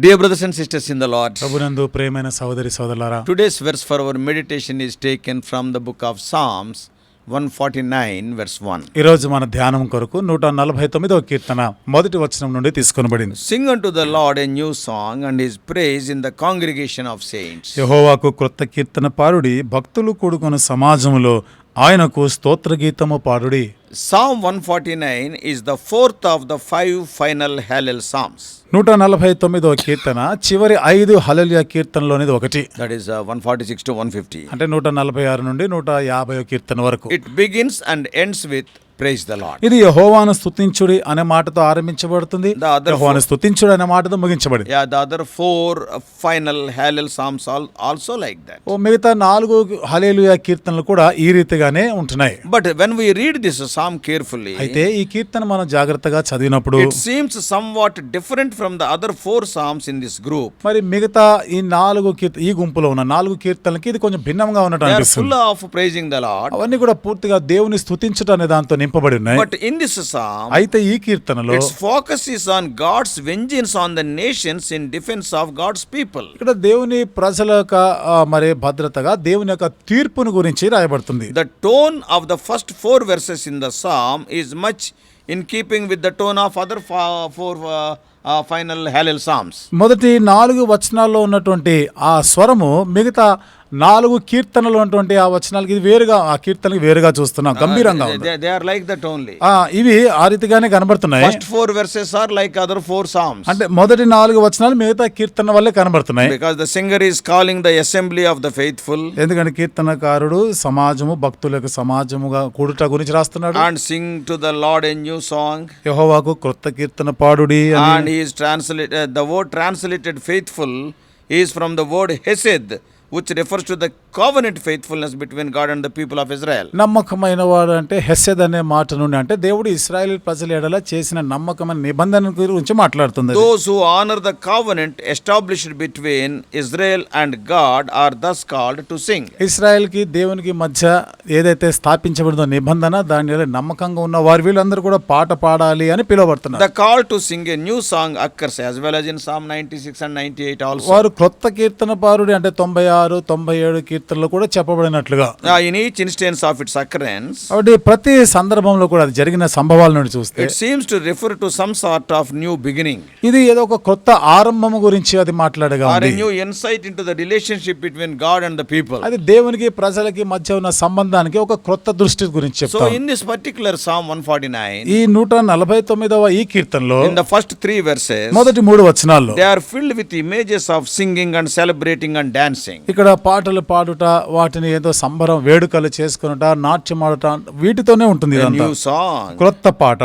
Dear brothers and sisters in the Lord, ప్రభునందు ప్రేమైన సహోదరి సోదరులారా today's verse for our meditation is taken from the book of Psalms 149, verse 1. ఈరోజు మన ధ్యానం కొరకు నూట నలభై తొమ్మిదవ కీర్తన మొదటి వచనం నుండి తీసుకొనబడింది Sing unto the Lord a new song and his praise in the congregation of saints. యహోవాకు క్రొత్త కీర్తన పారుడి భక్తులు కూడుకున్న సమాజములో ఆయనకు స్తోత్ర గీతము పాడుడి Psalm 149 is the fourth of the five final Hallel Psalms. నూట నలభై తొమ్మిదవ కీర్తన చివరి ఐదు హలలియ కీర్తనలోనిది ఒకటి That is uh, 146 to 150. అంటే నూట నలభై ఆరు నుండి నూట యాభై కీర్తన వరకు It begins and ends with praise the ఇది యెహోవాను స్తుతించుడి అనే మాటతో ఆరంభించబడుతుంది. ద అదర్ యెహోవాను స్తుతించుడి అనే మాటతో ముగించబడి. Yeah four final Hallel psalms all also like that ఓ మిగతా నాలుగు హల్లెలూయా కీర్తనలు కూడా ఈ రీతిగానే ఉంటున్నాయి. But when we read this psalm carefully అయితే ఈ కీర్తన మనం జాగ్రత్తగా చదివినప్పుడు it seems somewhat different from the other four psalms in this group మరి మిగతా ఈ నాలుగు కీర్తన ఈ గుంపులో ఉన్న నాలుగు కీర్తనలకి ఇది కొంచెం భిన్నంగా ఉన్నట్టు full of praising the Lord అవన్నీ కూడా పూర్తిగా దేవుని స్తుతించడం అనే దాంతో నింపబడి ఉన్నాయి. బట్ ఇన్ దిస్ సాంగ్ అయితే ఈ కీర్తనలో focus is on God's vengeance on the nations in defence of God's people ఇక్కడ దేవుని ప్రజల యొక్క మరి భద్రతగా దేవుని యొక్క తీర్పును గురించి రాయబడుతుంది. The tone of the first four verses in the psalm is much in keeping with the tone of other four final Hallel psalms మొదటి నాలుగు వచనాల్లో ఉన్నటువంటి ఆ స్వరము మిగతా నాలుగు కీర్తనలు అటువంటి ఆ వచనాలకి ఇది వేరుగా ఆ కీర్తనకి వేరుగా చూస్తున్నాం గంభీరంగా లైక్ దట్ ఓన్లీ ఇవి ఆ రీతిగానే కనబడుతున్నాయి. Four verses are like other four songs అంటే మొదటి నాలుగు వచనాలు మిగతా కీర్తన వల్లే కనబడుతున్నాయి. Because the singer is calling the assembly of the faithful ఎందుకంటే కీర్తనకారుడు సమాజము భక్తులకు సమాజముగా కూడుట గురించి రాస్తున్నాడు. And sing to the Lord an new song యహోవాకు క్రొత్త కీర్తన పాడుడి and his translate the word translated faithful is from the word hesed which refers to the covenant faithfulness between God and the people of Israel. నమ్మకమైన వాడు అంటే హెస్సెద్ అనే మాట నుండి అంటే దేవుడు ఇస్రాయేల్ ప్రజల ఎడల చేసిన నమ్మకమైన నిబంధన గురించి మాట్లాడుతుంది. Those who honor the covenant established between Israel and God are thus called to sing. ఇస్రాయేల్కి దేవునికి మధ్య ఏదైతే స్థాపించబడిందో నిబంధన దాని నమ్మకంగా ఉన్న వారు వీళ్ళందరూ కూడా పాట పాడాలి అని పిలువబడుతున్నారు The call to sing a new song occurs as well as in Psalm 96 and 98 also. వారు క్రొత్త కీర్తన పారుడి అంటే తొంభై ఆరు తొంభై ఏడు కీర్తనలు కూడా చెప్పబడినట్లుగా. In instance of its occurrence కాబట్టి ప్రతి సందర్భంలో కూడా అది జరిగిన సంభవాల నుండి చూస్తే refer to some sort of new beginning ఇది ఏదో ఒక కొత్త ఆరంభం గురించి అది మాట్లాడగా new insight in the relationship between God and the people అది దేవునికి ప్రజలకి మధ్య ఉన్న సంబంధానికి ఒక కొత్త దృష్టి గురించి so in this particular one forty nine ఈ నూట నలభై తొమ్మిదవ ఈ కీర్తనలో ఫస్ట్ త్రీ వర్సెస్ మొదటి మూడు వచనాల్లో filled with images of singing and celebrating and dancing ఇక్కడ పాటలు పాడుట వాటిని ఏదో సంబరం వేడుకలు చేసుకునుట నాట్యం ఆడుట వీటితోనే ఉంటుంది ఇదంతా క్రొత్త పాట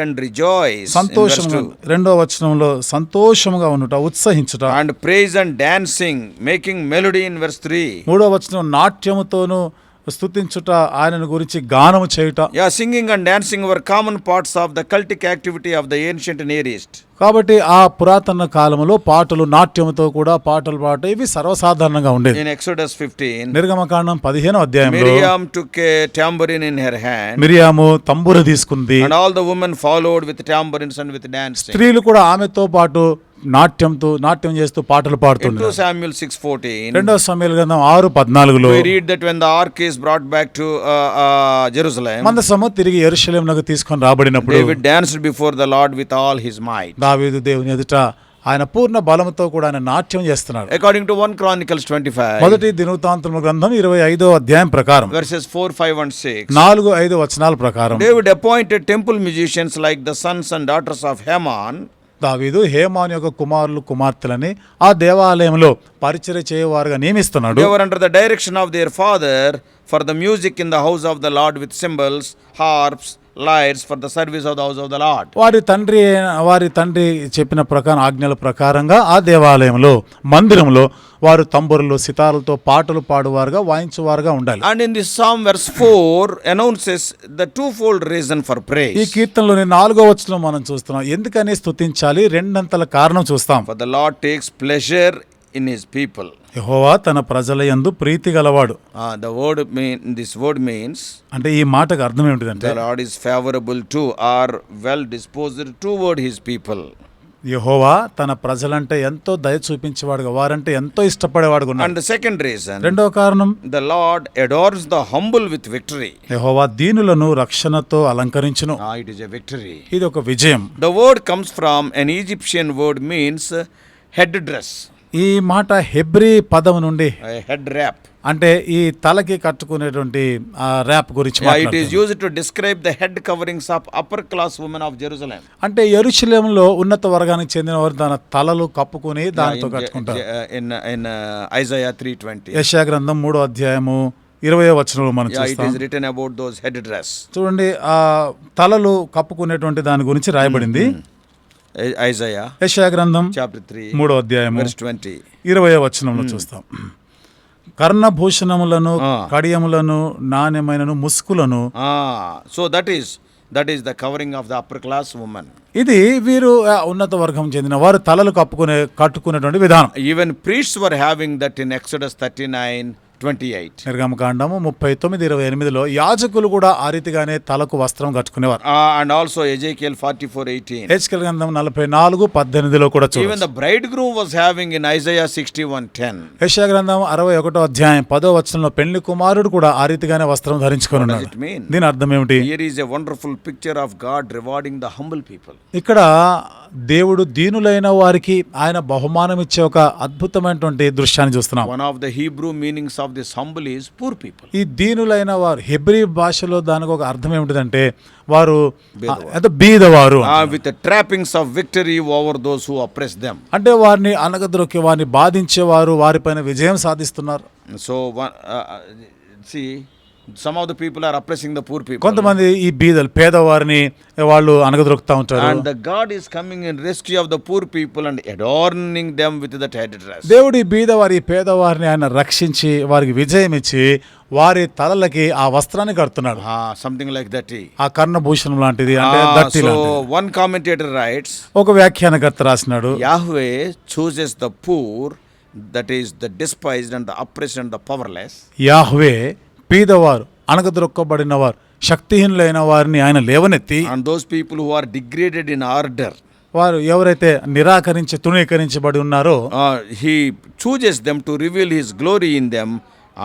and rejoice. in verse సంతోషంగా two. రెండో వచనంలో సంతోషముగా ఉండుట ఉత్సహించుట And praise and dancing, making melody in verse 3. మూడో వచనం నాట్యముతోను స్థుతించుట ఆయనను గురించి గానము చేయుట. Yeah singing and dancing were common parts of the cultic activity of the ancient Near East కాబట్టి ఆ పురాతన కాలంలో పాటలు నాట్యంతో కూడా పాటలు పాట ఇవి సర్వసాధారణంగా ఉండేది ఇన్ ఎక్సోడస్ ఫిఫ్టీన్ నిర్గమకాండం పదిహేను అధ్యాయం Miriam took tambourine in her hand Miriam తంబుర తీసుకుంది. And all the women followed with tambourines and with dance స్త్రీలు కూడా ఆమెతో పాటు నాట్యంతో నాట్యం చేస్తూ పాటలు పాడుతుంది శామ్యుల్ సిక్స్ ఫోర్టీన్ రెండో సమయల గ్రంథం ఆరు పద్నాలుగులో read that when the back to Jerusalem మంద సమ తిరిగి ఎరుసలేం నాకు తీసుకొని రాబడినప్పుడు David dance the Lord with all his mind దావీదు దేవుని ఎదుట ఆయన పూర్ణ బలంతో కూడా ఆయన నాట్యం చేస్తున్నాడు. According to one Chronicles twenty five మొదటి దినవతాంతరం గ్రంథం ఇరవై ఐదో అధ్యాయం ప్రకారం verses four five one six నాలుగు ఐదు వచనాల ప్రకారం David appointed temple musicians like the sons and daughters of Heman దావీదు హేమాన్ యొక్క కుమారులు కుమార్తెలని ఆ దేవాలయంలో పరిచయ చేయవారుగా నియమిస్తున్నాడు. Ever under the direction of their father for the music in the house of the Lord with cymbals harps lyres for the service of the house of the Lord. వారి తండ్రి వారి తండ్రి చెప్పిన ప్రకారం ఆజ్ఞల ప్రకారంగా ఆ దేవాలయంలో మందిరంలో వారు తంబురులు సితారులతో పాటలు పాడువారుగా వాయించువారుగా ఉండాలి And in this Psalm, verse 4 announces the twofold reason for ఈ praise. కీర్తనలోని నాలుగో వచనం మనం చూస్తున్నాం ఎందుకని స్తుతించాలి రెండంతల కారణం చూస్తాం For the Lord takes pleasure in his people యెహోవా తన ప్రజల యందు ప్రీతి గలవాడు. The word mean this word means అంటే ఈ మాటకు అర్థం ఏంటంటే Lord is favourable to or well disposed toward his people యహోవా తన ప్రజలంటే ఎంతో దయ చూపించేవాడుగా వారంటే ఎంతో ఇష్టపడేవాడు అండ్ సెకండ్ రీజన్ రెండవ కారణం the Lord adorns the humble with victory యెహోవా దీనులను రక్షణతో అలంకరించును. ఇట్ ఇస్ ఎ విక్టరీ ఇది ఒక విజయం. The word comes from an Egyptian word means headdress ఈ మాట హెబ్రీ పదం నుండి హెడ్ ర్యాప్ అంటే ఈ తలకి కట్టుకునేటువంటి ర్యాప్ గురించి it is use to describe the head coverings of upper class women of Jerusalem అంటే ఎరుసలేంలో ఉన్నత వర్గానికి చెందిన వారు దాని తలలు కప్పుకుని దానితో కట్టుకుంటారు. ఇన్ ఐజయా త్రీ ట్వంటీ యశా గ్రంథం మూడో అధ్యాయము ఇరవై వచనంలో మనం చూస్తాం. Return about those head dress చూడండి తలలు కప్పుకునేటువంటి దాని గురించి రాయబడింది. గ్రంథం మూడో అధ్యాయం ఇరవై వచనంలో చూస్తాం. కర్ణభూషణములను కడియములను నాణ్యమైనను ముసుకులను so that is that is the covering of the upper class women ఇది వీరు ఉన్నత వర్గం చెందిన వారు తలలు కప్పుకునే కట్టుకునేటువంటి విధానం. Even priests were having that in Exodus thirty nine 39 28. నిర్గమకాండము ముప్పై తొమ్మిది ఇరవై ఎనిమిదిలో యాజకులు కూడా ఆ రీతిగానే తలకు వస్త్రం కట్టుకునేవారు Uh, and also Ezekiel 44 18. హెచ్కెల్ గ్రంథం నలభై నాలుగు పద్దెనిమిదిలో కూడా Even చూడండి the bridegroom was having in Isaiah 61 10. యెషయా గ్రంథం అరవై ఒకటో అధ్యాయం పదో వచనంలో పెళ్ళి కుమారుడు కూడా ఆ రీతిగానే వస్త్రం ధరించుకొని ఉన్నాడు? దీని అర్థం ఏమిటి Here is a wonderful picture of God rewarding the humble people. ఇక్కడ దేవుడు దీనులైన వారికి ఆయన బహుమానం ఇచ్చే ఒక అద్భుతమైనటువంటి దృశ్యాన్ని చూస్తున్నాం One of the Hebrew meanings of this humble is poor people. ఈ దీనులైన వారు హెబ్రీ భాషలో దానికి ఒక అర్థం ఏమిటిదంటే వారు బీదవారు the trappings of victory over those who oppress them. అంటే వారిని అనగద్రొక్కి వారిని బాధించేవారు వారిపైన విజయం సాధిస్తున్నారు So, one, some of the people are oppressing the poor people కొంతమంది ఈ బీదలు పేదవారిని వాళ్ళు అనగదొరుకుతూ ఉంటారు. And the God is coming in rescue of the poor people and adorning them with the title dress దేవుడు బీదవారి పేదవారిని ఆయన రక్షించి వారికి విజయం ఇచ్చి వారి తలలకి ఆ వస్త్రాన్ని కడుతున్నాడు. సంథింగ్ లైక్ దట్ ఆ కర్ణభూషణం లాంటిది అంటే వన్ కామెంటేటర్ రైట్స్ ఒక వ్యాఖ్యానకర్త రాసినాడు. Yahweh chooses the poor that is the despised and the oppressed and the powerless Yahweh పేదవారు అణగద్రొక్కబడిన వారు శక్తిహీనులైన వారిని ఆయన లేవనెత్తి and those people who are in order వారు ఎవరైతే నిరాకరించి తృణీకరించబడి ఉన్నారో he chooses them to reveal his glory in them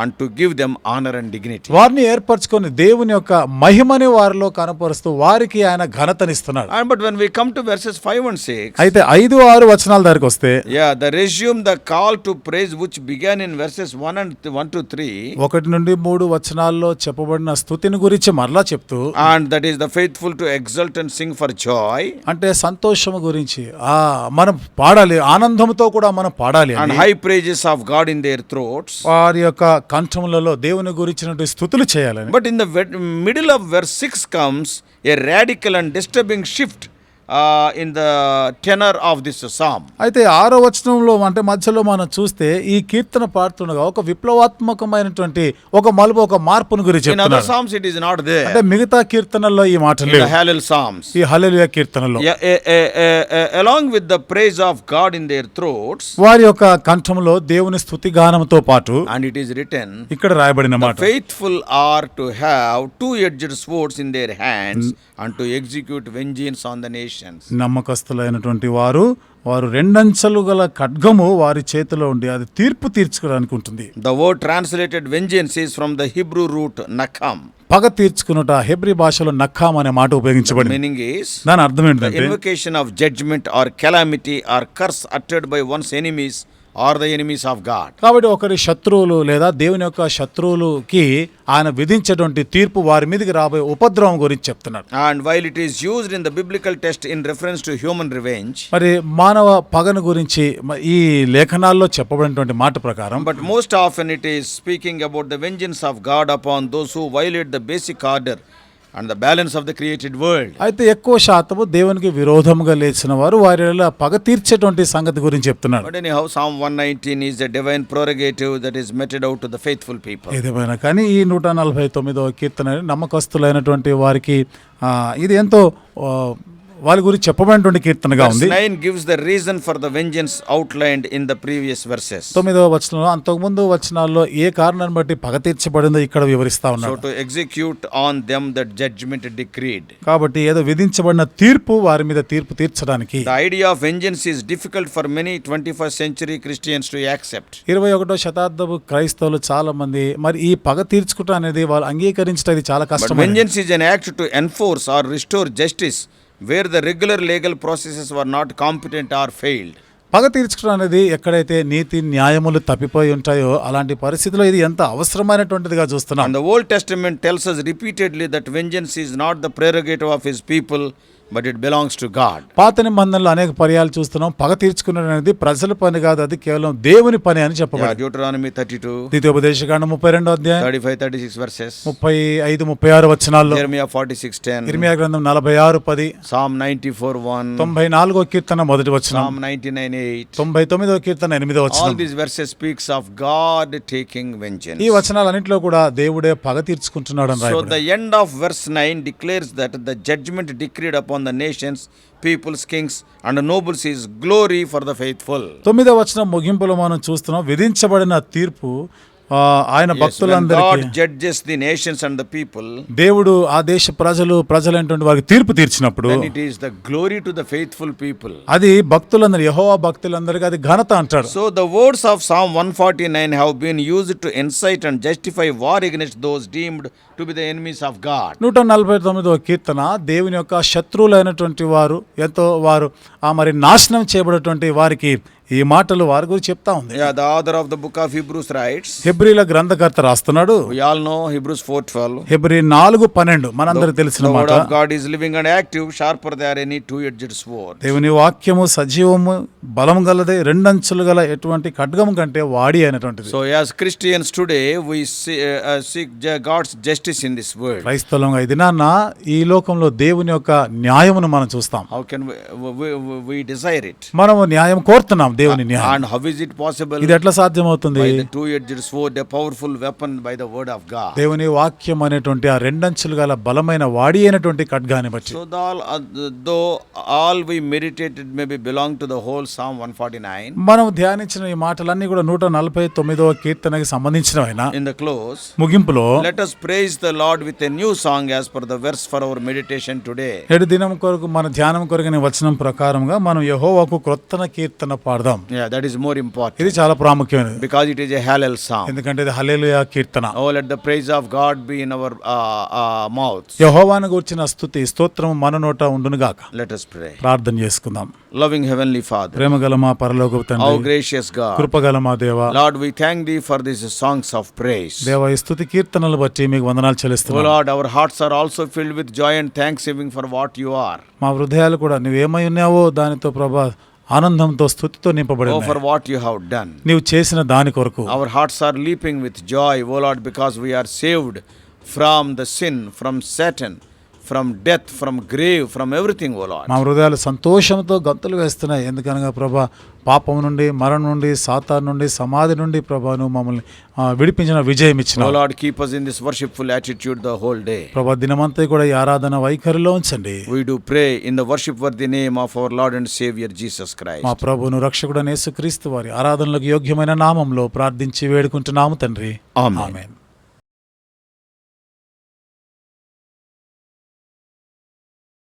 and to give them honour and dignity వారిని ఏర్పరచుకొని దేవుని యొక్క మహిమని వారిలో కనపరుస్తూ వారికి ఆయన ఘనతనిస్తున్నాడు. And but when we come to verses five and 6 అయితే 5 6 వచనాల దగ్గరికి వస్తే yeah the resume the call to praise which began in verses one and one to 3 1 నుండి మూడు వచనాల్లో చెప్పబడిన స్థుతిని గురించి మరలా చెప్తూ and that is the faithful to exalt and sing for joy అంటే సంతోషము గురించి ఆ మనం పాడాలి ఆనందంతో కూడా మనం పాడాలి and high praises of God in their throats వారి యొక్క కంఠములలో దేవుని గురించినటువంటి స్థుతులు చేయాలని. But in the middle of verse six comes a radical and disturbing shift in the tenor of this psalm అయితే ఆరో వచనంలో అంటే మధ్యలో మనం చూస్తే ఈ కీర్తన పాడుతుండగా ఒక విప్లవాత్మకమైనటువంటి ఒక మలుపు ఒక మార్పును గురించి సామ్స్ ఇట్ ఈస్ నాట్ మిగతా కీర్తనల్లో ఈ మాట హాలెల్ సామ్స్ ఈ హాలెలుయా కీర్తనలో. Along with the praise of God in their throats వారి యొక్క కంఠంలో దేవుని స్థుతి గానంతో పాటు అండ్ ఇట్ ఈస్ రిటర్న్ ఇక్కడ రాయబడిన మాట. Faithful are to have two edged swords in their hands and to execute vengeance on the nation Christians నమ్మకస్తులైనటువంటి వారు వారు రెండంచెలు గల ఖడ్గము వారి చేతిలో ఉండి అది తీర్పు తీర్చుకోవడానికి ఉంటుంది. ద వో translated vengeance is from the Hebrew root nakam పగ తీర్చుకున్నట హెబ్రి భాషలో నఖామ్ అనే మాట ఉపయోగించబడి మీనింగ్ ఇస్ దాని అర్థం of judgment or calamity or curse అట్టెడ్ by one's enemies or the enemies of God. కాబట్టి ఒకరి శత్రువులు లేదా దేవుని యొక్క శత్రువులుకి ఆయన విధించేటువంటి తీర్పు వారి మీదకి రాబోయే ఉపద్రవం గురించి చెప్తున్నారు. And while it is used in the biblical text in reference to human revenge మరి మానవ పగను గురించి ఈ లేఖనాల్లో చెప్పబడినటువంటి మాట ప్రకారం but most of it is speaking about the vengeance of God upon those who violate the basic order and the balance of the created world. అయితే ఎక్కువ శాతం దేవునికి విరోధంగా లేచిన వారు వారి పగ తీర్చేటువంటి సంగతి గురించి చెప్తున్నారు but anyhow psalm 119 is the divine prerogative that is meted out the faithful people ఏదేమైనా కానీ ఈ 149వ కీర్తన నమ్మకస్తులైనటువంటి వారికి ఇది ఎంతో వాళ్ళ గురించి చెప్పబడినటువంటి కీర్తనగా ఉంది. Nine gives the reason for the vengeance outlined in the previous verses తొమ్మిదవ వచనంలో అంతకుముందు వచనాల్లో ఏ కారణాన్ని బట్టి పగ తీర్చబడిందో ఇక్కడ వివరిస్తా ఉన్నారు execute on them the judgment decreed కాబట్టి ఏదో విధించబడిన తీర్పు వారి మీద తీర్పు తీర్చడానికి idea of vengeance is difficult for many twenty first century Christians to accept ఇరవై ఒకటో శతాబ్దపు క్రైస్తవులు చాలా మంది మరి ఈ పగ తీర్చుకుంటా అనేది వాళ్ళు అంగీకరించడం చాలా కష్టం vengeance is an act to enforce or restore justice where the regular legal processes were not competent or failed పగ తీర్చడం అనేది ఎక్కడైతే నీతి న్యాయములు తప్పిపోయి ఉంటాయో అలాంటి పరిస్థితిలో ఇది ఎంత అవసరమైనటువంటిదిగా చూస్తున్నాం. The Old Testament tells repeatedly that vengeance is not the prerogative of his people but it belongs to God. పాత నిబంధనలు అనేక పర్యాలు చూస్తున్నాం పగ తీర్చుకున్నది అనేది ప్రజల పని కాదు అది కేవలం దేవుని పని అని చెప్పబడింది Deuteronomy 32, ద్వితీయోపదేశకాండం ముప్పై రెండో అధ్యాయం 35, 36 verses. ముప్పై ఐదు ముప్పై ఆరు వచనాల్లో Jeremiah 46, 10. ఇర్మియా గ్రంథం నలభై ఆరు పది Psalm 94, 1. తొంభై నాలుగో కీర్తన మొదటి వచనం Psalm 99, 8. తొంభై తొమ్మిదో కీర్తన ఎనిమిదో All వచనం these verses speaks of God taking vengeance. ఈ వచనాలన్నింటిలో కూడా దేవుడే పగ తీర్చుకుంటున్నాడు అని So రాయబడింది the end of verse 9 declares that the judgment the nations peoples kings and nobles and glory for the faithful the తొమ్మిదో వచనం ముగింపులో మనం చూస్తున్నాం విధించబడిన తీర్పు ఆయన భక్తులందరికీ నేషన్స్ అండ్ ద పీపుల్ దేవుడు ఆ దేశ ప్రజలు ప్రజలు వారికి తీర్పు తీర్చినప్పుడు it is the glory to the faithful people అది భక్తులందరూ యహోవా భక్తులందరికీ అది ఘనత అంటారు so the words of psalm one forty nine have been use to incite and justify war against those deemed to be the enemies of God నూట నలభై తొమ్మిదో కీర్తన దేవుని యొక్క శత్రువులైనటువంటి వారు ఎంతో వారు ఆ మరి నాశనం చేయబడేటువంటి వారికి ఈ మాటలు వారి గురించి చెప్తా ఉంది. The of the book of Hebrews writes హిబ్రీల గ్రంథకర్త రాస్తున్నాడు. యాల్ హిబ్రూస్ ఫోర్ ట్వెల్వ్ హిబ్రీ నాలుగు పన్నెండు మన మనందరికి తెలిసిన మాట. God is living and active sharper than any two edged sword దేవుని వాక్యము సజీవము బలం గలదే రెండంచులు గల ఎటువంటి ఖడ్గము కంటే వాడి అనేటువంటిది so as Christians today we seek God's justice in this world క్రైస్తవంగా ఇది నాన్న ఈ లోకంలో దేవుని యొక్క న్యాయమును మనం చూస్తాం. How can we desire it మనము న్యాయం కోరుతున్నాం. దేవుని అండ్ హౌ ఇట్ పాసిబుల్ ఇది ఎట్లా సాధ్యమవుతుంది? Two eight zero four powerful weapon by the word ఆఫ్గా దేవుని వాక్యం అనేటువంటి ఆ రెండంచులు గల బలమైన వాడి అయినటువంటి ఖడ్గాని బట్టి. So that all we meditated may be belong to the whole psalm one forty nine మనం ధ్యానించిన ఈ మాటలన్నీ కూడా నూట నలభై తొమ్మిదవ కీర్తనకి సంబంధించినవైన. ఇన్ ద క్లోజ్ ముగింపులో let praise the lord with new song as per the verse for our meditation today దినం కొరకు మన ధ్యానం కొరకు వచనం ప్రకారంగా మనం యహోవాకు క్రొత్తన కీర్తన పాడు పాడదాం. Yeah that is more important ఇది చాలా ప్రాముఖ్యమైనది. Because it is a hallel song ఎందుకంటే ఇది హల్లెలూయా కీర్తన. ఓ let the praise of God be in our mouth యెహోవాను గురించిన స్తుతి స్తోత్రం మన నోట ఉండును గాక లెట్ us pray. ప్రార్థన చేసుకుందాం. లవింగ్ హెవెన్లీ ఫాదర్ ప్రేమగల మా పరలోక తండ్రి ఓ గ్రేషియస్ గాడ్ కృపగల మా దేవ. Lord we thank thee for this songs of praise దేవా ఈ స్తుతి కీర్తనలు బట్టి మీకు వందనాలు చెల్లిస్తున్నాం. Lord our hearts are also filled with joy and thanksgiving for what you are మా హృదయాలు కూడా నువ్వు ఏమై ఉన్నావో దానితో ప్రభా ఆనందంతో స్థుతితో నింపబడి for what you have done నీవు చేసిన దాని కొరకు. Our hearts are leaping with joy oh lord we are saved from the sin from Satan from death from grave from everything Ola lord మా హృదయాలు సంతోషంతో గంతులు వేస్తున్నాయి. ఎందుకనగా ప్రభా పాపం నుండి మరణం నుండి సాతా నుండి సమాధి నుండి ప్రభాను మమ్మల్ని విడిపించిన విజయం ఇచ్చిన. Lord keep in this worshipful full the whole day day ప్రభా దినమంతా కూడా ఈ ఆరాధన వైఖరిలో ఉంచండి. We do pray in worship for the name of our lord and saviour Jesus Christ మా ప్రభును రక్షకుడు అనేసు క్రీస్తు వారి ఆరాధనలకు యోగ్యమైన నామంలో ప్రార్థించి వేడుకుంటున్నాము తండ్రి. Amen